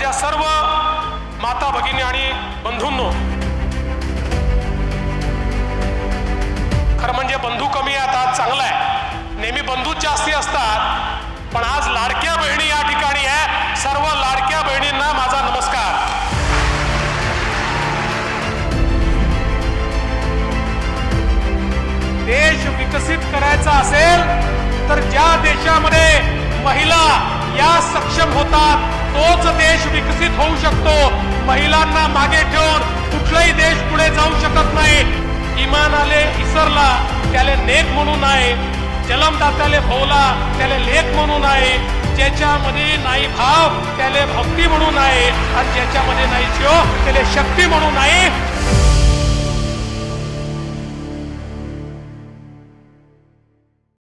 माझ्या सर्व माता भगिनी आणि बंधूंनो खरं म्हणजे बंधू कमी आहेत आज चांगला आहे. नेहमी बंधूच जास्ती असतात पण आज लाडक्या बहिणी या ठिकाणी आहे. सर्व लाडक्या बहिणींना माझा नमस्कार. देश विकसित करायचा असेल तर ज्या देशामध्ये महिला या सक्षम होतात तोच देश होऊ शकतो. महिलांना मागे ठेवून कुठलाही देश पुढे जाऊ शकत नाही. इमानाले इसरला त्याले नेक म्हणून आहे. जलमदात्याले भोवला त्याला लेख म्हणून आहे. ज्याच्यामध्ये नाही भाव त्याले भक्ती म्हणून आहे. आणि ज्याच्यामध्ये नाही जीव त्याला शक्ती म्हणून आहे.